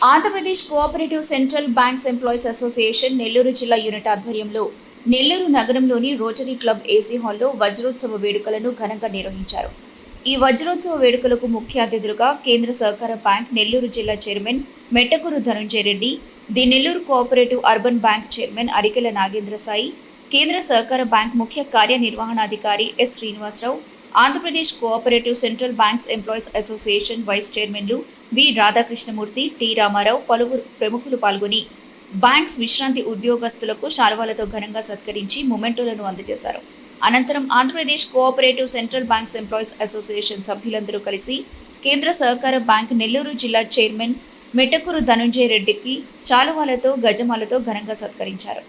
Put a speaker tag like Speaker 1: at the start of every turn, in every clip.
Speaker 1: Andhra Pradesh cooperative central banks employees association Nellore జిల్లా unit ఆధ్వర్యంలో నెల్లూరు నగరంలోని రోటరీ క్లబ్ ఏసీ హాల్లో వజ్రోత్సవ వేడుకలను ఘనంగా నిర్వహించారు. ఈ వజ్రోత్సవ వేడుకలకు ముఖ్య అతిథులుగా కేంద్ర సహకార బ్యాంక్ నెల్లూరు జిల్లా chairman Mettakuru Dhanunjaya Reddy the Nellore cooperative urban bank chairman Arikela Nagendra Sai కేంద్ర సహకార బ్యాంక్ ముఖ్య కార్యనిర్వహణాధికారి S Srinivasa Rao Andhra Pradesh cooperative central banks employees association vice చైర్మన్లు వి. రాధాకృష్ణమూర్తి టి. రామారావు పలువురు ప్రముఖులు పాల్గొని బ్యాంక్స్ విశ్రాంతి ఉద్యోగస్తులకు శాలువాలతో ఘనంగా సత్కరించి మొమెంటోలను అందజేశారు. అనంతరం Andhra Pradesh cooperative central banks employees association సభ్యులందరూ కలిసి కేంద్ర సహకార బ్యాంక్ నెల్లూరు జిల్లా చైర్మన్ మెటకూరు ధనుంజయ రెడ్డికి శాలువాలతో గజమాలతో ఘనంగా సత్కరించారు.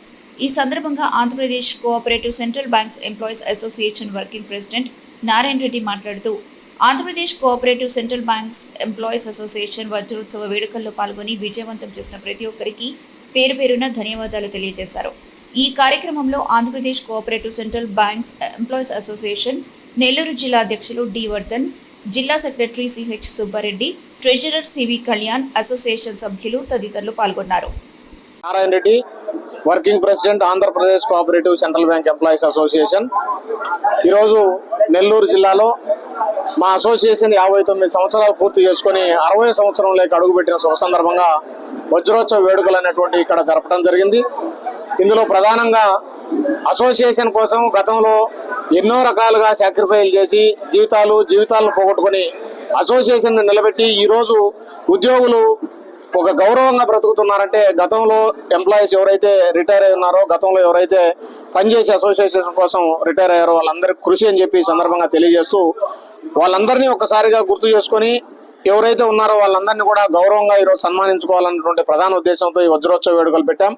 Speaker 1: ఈ సందర్భంగా Andhra Pradesh cooperative central banks employees association working president Narayana Reddy మాట్లాడుతూ Andhra Pradesh cooperative central banks employees association వజ్రోత్సవ వేడుకల్లో పాల్గొని విజయవంతం చేసిన ప్రతి ఒక్కరికి పేరు పేరున ధన్యవాదాలు తెలియజేశారు. ఈ కార్యక్రమంలో Andhra Pradesh cooperative central banks employees association Nellore జిల్లా అధ్యక్షులు డి వర్ధన్ జిల్లా secretary C H Subba Reddy treasurer C V Kalyan association సభ్యులు తదితరులు పాల్గొన్నారు.
Speaker 2: Narayana Reddy working president Andhra Pradesh cooperative central bank employees association. ఈరోజు నెల్లూరు జిల్లాలో మా అసోసియేషన్ యాభై తొమ్మిది సంవత్సరాలు పూర్తి చేసుకొని అరవై సంవత్సరంలోకి అడుగుపెట్టిన శుభ సందర్భంగా వజ్రోత్సవ వేడుకలు అనేటువంటి ఇక్కడ జరపడం జరిగింది. ఇందులో ప్రధానంగా అసోసియేషన్ కోసం గతంలో ఎన్నో రకాలుగా సాక్రిఫైల్ చేసి జీవితాలు జీవితాలను పోగొట్టుకొని అసోసియేషన్ నిలబెట్టి ఈరోజు ఉద్యోగులు ఒక గౌరవంగా బ్రతుకుతున్నారంటే గతంలో ఎంప్లాయీస్ ఎవరైతే రిటైర్ అయి ఉన్నారో గతంలో ఎవరైతే పనిచేసే అసోసియేషన్ కోసం రిటైర్ అయ్యారో వాళ్ళందరికీ కృషి అని చెప్పి సందర్భంగా తెలియజేస్తూ వాళ్ళందరినీ ఒక్కసారిగా గుర్తు చేసుకొని ఎవరైతే ఉన్నారో వాళ్ళందరినీ కూడా గౌరవంగా ఈరోజు సన్మానించుకోవాలన్నటువంటి ప్రధాన ఉద్దేశంతో ఈ వజ్రోత్సవ వేడుకలు పెట్టాం.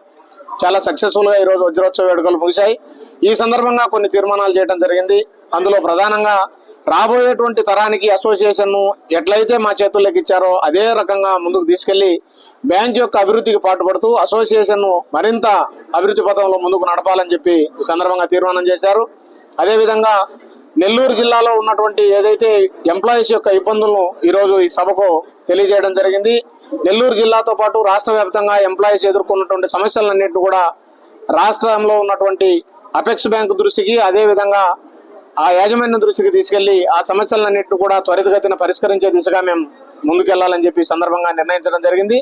Speaker 2: చాలా సక్సెస్ఫుల్గా ఈరోజు వజ్రోత్సవ వేడుకలు ముగిశాయి. ఈ సందర్భంగా కొన్ని తీర్మానాలు చేయడం జరిగింది. అందులో ప్రధానంగా రాబోయేటువంటి తరానికి అసోసియేషన్ ఎట్లయితే మా చేతుల్లోకి ఇచ్చారో అదే రకంగా ముందుకు తీసుకెళ్ళి బ్యాంక్ యొక్క అభివృద్ధికి పాటుపడుతూ అసోసియేషన్ మరింత అభివృద్ధి పథంలో ముందుకు నడపాలని చెప్పి ఈ సందర్భంగా తీర్మానం చేశారు. అదేవిధంగా నెల్లూరు జిల్లాలో ఉన్నటువంటి ఏదైతే ఎంప్లాయీస్ యొక్క ఇబ్బందులను ఈరోజు ఈ సభకు తెలియజేయడం జరిగింది. నెల్లూరు జిల్లాతో పాటు రాష్ట్ర వ్యాప్తంగా ఎంప్లాయీస్ ఎదుర్కొన్నటువంటి సమస్యలన్నింటినీ కూడా రాష్ట్రంలో ఉన్నటువంటి అపెక్స్ బ్యాంక్ దృష్టికి అదేవిధంగా ఆ యాజమాన్య దృష్టికి తీసుకెళ్ళి ఆ సమస్యలన్నింటినీ కూడా త్వరితగతిన పరిష్కరించే దిశగా మేము ముందుకెళ్ళాలని చెప్పి సందర్భంగా నిర్ణయించడం జరిగింది.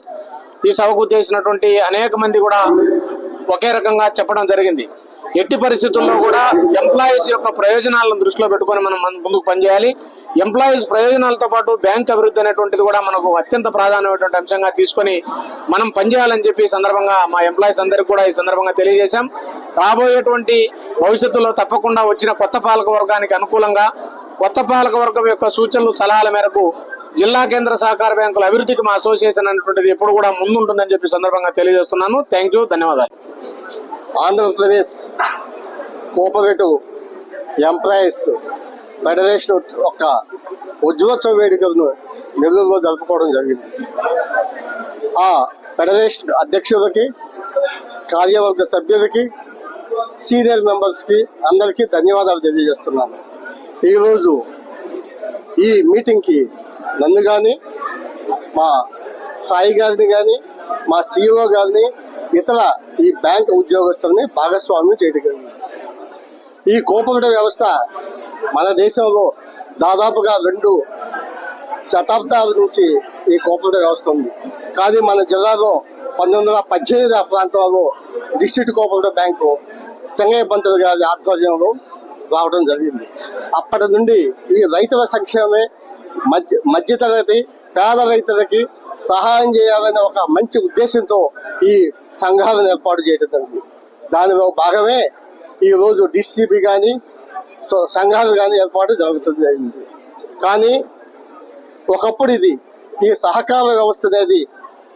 Speaker 2: ఈ సభకు ఉద్దేశించినటువంటి అనేక మంది కూడా ఒకే రకంగా చెప్పడం జరిగింది. ఎట్టి పరిస్థితుల్లో కూడా ఎంప్లాయీస్ యొక్క ప్రయోజనాలను దృష్టిలో పెట్టుకొని మనం ముందుకు పనిచేయాలి. ఎంప్లాయీస్ ప్రయోజనాలతో పాటు బ్యాంక్ అభివృద్ధి అనేటువంటిది కూడా మనకు అత్యంత ప్రాధాన్యమైనటువంటి అంశంగా తీసుకొని మనం పనిచేయాలని చెప్పి సందర్భంగా మా ఎంప్లాయీస్ అందరికీ కూడా ఈ సందర్భంగా తెలియజేశాం. రాబోయేటువంటి భవిష్యత్తులో తప్పకుండా వచ్చిన కొత్త పాలక వర్గానికి అనుకూలంగా కొత్త పాలక వర్గం యొక్క సూచనలు సలహాల మేరకు జిల్లా కేంద్ర సహకార బ్యాంకుల అభివృద్ధికి మా అసోసియేషన్ అనేటువంటిది ఎప్పుడు కూడా ముందుంటుందని చెప్పి సందర్భంగా తెలియజేస్తున్నాను. థ్యాంక్ యూ ధన్యవాదాలు.
Speaker 3: ఆంధ్రప్రదేశ్ కోఆపరేటివ్ ఎంప్లాయీస్ ఫెడరేషన్ యొక్క ఉజ్వోత్సవ వేడుకలను నెల్లూరులో జరుపుకోవడం జరిగింది. ఆ ఫెడరేషన్ అధ్యక్షులకి కార్యవర్గ సభ్యులకి సీనియర్ మెంబర్స్కి అందరికీ ధన్యవాదాలు తెలియజేస్తున్నాను. ఈరోజు ఈ మీటింగ్కి నన్ను కానీ మా సాయి గారిని కానీ మా సిఇఓ గారిని ఇతర ఈ బ్యాంక్ ఉద్యోగస్తుల్ని భాగస్వామ్యం చేయడం ఈ కోఆపరేటివ్ వ్యవస్థ మన దేశంలో దాదాపుగా రెండు శతాబ్దాల నుంచి ఈ కోఆపరేటివ్ వ్యవస్థ ఉంది. కానీ మన జిల్లాలో పంతొమ్మిది వందల పద్దెనిమిది ఆ ప్రాంతంలో district cooperative bank Chengaiah Pantulu గారి ఆధ్వర్యంలో రావడం జరిగింది. అప్పటి నుండి ఈ రైతుల సంక్షేమమే మధ్య మధ్యతరగతి పేద రైతులకి సహాయం చేయాలనే ఒక మంచి ఉద్దేశంతో ఈ సంఘాలను ఏర్పాటు చేయడం జరిగింది. దానిలో భాగమే ఈ రోజు డిసిబి కానీ సంఘాలు కానీ ఏర్పాటు జరుగుతుంది జరిగింది. కానీ ఒకప్పుడు ఇది ఈ సహకార వ్యవస్థ అనేది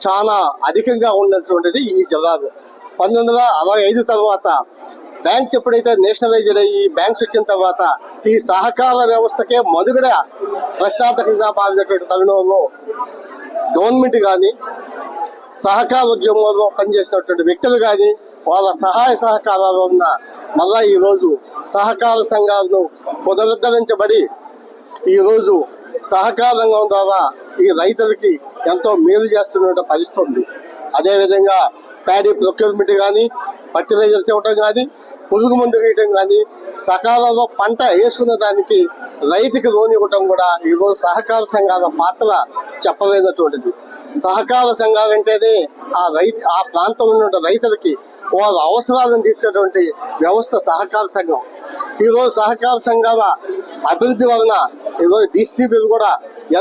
Speaker 3: చాలా అధికంగా ఉన్నటువంటిది ఈ జిల్లాలో పంతొమ్మిది వందల అరవై ఐదు తర్వాత బ్యాంక్స్ ఎప్పుడైతే నేషనలైజ్డ్ అయ్యి బ్యాంక్స్ వచ్చిన తర్వాత ఈ సహకార వ్యవస్థకే మనుగడ ప్రశ్నార్థకంగా మారినటువంటి తరుణంలో గవర్నమెంట్ కానీ సహకార ఉద్యమంలో పనిచేసినటువంటి వ్యక్తులు కానీ వాళ్ళ సహాయ సహకారాలు ఉన్న మళ్ళా ఈరోజు సహకార సంఘాలను పునరుద్ధరించబడి ఈరోజు సహకార రంగం ద్వారా ఈ రైతులకి ఎంతో మేలు చేస్తున్న పరిస్థితుంది అదేవిధంగా ప్యాడీ ప్రొక్యూర్మెంట్ కానీ ఫర్టిలైజర్స్ ఇవ్వటం కానీ పురుగు మందు వేయటం కానీ సకాలంలో పంట వేసుకున్న దానికి రైతుకి లోన్ ఇవ్వటం కూడా ఈరోజు సహకార సంఘాల పాత్ర చెప్పలేనటువంటిది. సహకార సంఘాలు అంటేనే ఆ రైతు ఆ ప్రాంతంలో ఉన్న రైతులకి వాళ్ళ అవసరాలను తీర్చేటువంటి వ్యవస్థ సహకార సంఘం. ఈరోజు సహకార సంఘాల అభివృద్ధి వలన ఈరోజు డిసిబిలు కూడా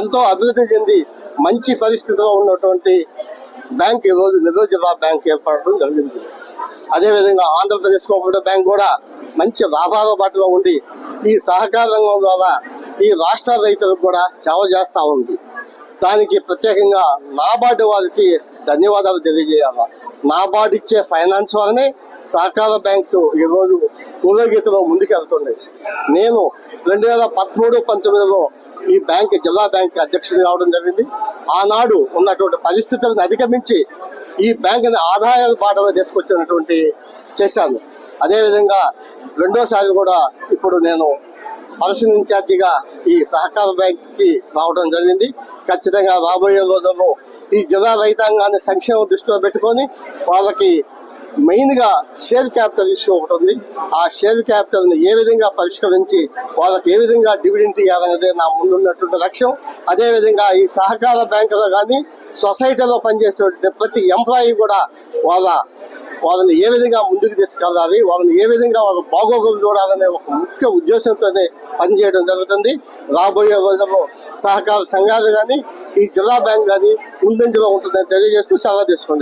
Speaker 3: ఎంతో అభివృద్ధి చెంది మంచి పరిస్థితిలో ఉన్నటువంటి బ్యాంక్ ఈరోజు నెల్లూరు జిల్లా బ్యాంక్ ఏర్పడడం జరిగింది. అదేవిధంగా ఆంధ్రప్రదేశ్ కోఆపరేటివ్ బ్యాంక్ కూడా మంచి లాభాల బాటలో ఉండి ఈ సహకార రంగం ద్వారా ఈ రాష్ట్ర రైతులకు కూడా సేవ చేస్తూ ఉంది. దానికి ప్రత్యేకంగా నాబార్డు వారికి ధన్యవాదాలు తెలియజేయాలి. నాబార్డు ఇచ్చే ఫైనాన్స్ వల్లనే సహకార బ్యాంక్స్ ఈరోజు పురోగతిలో ముందుకెళ్తున్నాయి. నేను రెండు వేల పదమూడు పంతొమ్మిదిలో ఈ బ్యాంక్ జిల్లా బ్యాంక్ అధ్యక్షుడు కావడం జరిగింది. ఆనాడు ఉన్నటువంటి పరిస్థితులను అధిగమించి ఈ బ్యాంకుని ఆదాయాల బాటలో తీసుకొచ్చినటువంటి చేశాను. అదేవిధంగా రెండోసారి కూడా ఇప్పుడు నేను పర్సన్ ఇన్ఛార్జిగా ఈ సహకార బ్యాంక్కి రావడం జరిగింది. ఖచ్చితంగా రాబోయే రోజుల్లో ఈ జిల్లా రైతాంగాన్ని సంక్షేమం దృష్టిలో పెట్టుకొని వాళ్ళకి మెయిన్గా షేర్ క్యాపిటల్ ఇష్యూ ఒకటి ఉంది. ఆ షేర్ క్యాపిటల్ని ఏ విధంగా పరిష్కరించి వాళ్ళకి ఏ విధంగా డివిడెంట్ ఇవ్వాలనేది నా ముందున్నటువంటి లక్ష్యం. అదే విధంగా ఈ సహకార బ్యాంకులో కానీ సొసైటీలో పనిచేసే ప్రతి ఎంప్లాయీ కూడా వాళ్ళ వాళ్ళని ఏ విధంగా ముందుకు తీసుకెళ్ళాలి వాళ్ళని ఏ విధంగా వాళ్ళ బాగోగులు చూడాలనే ఒక ముఖ్య ఉద్దేశంతోనే పనిచేయడం జరుగుతుంది. రాబోయే రోజుల్లో సహకార సంఘాలు కానీ ఈ జిల్లా బ్యాంక్ కానీ ముందంజలో ఉంటుందని తెలియజేస్తూ సలహా తీసుకోండి.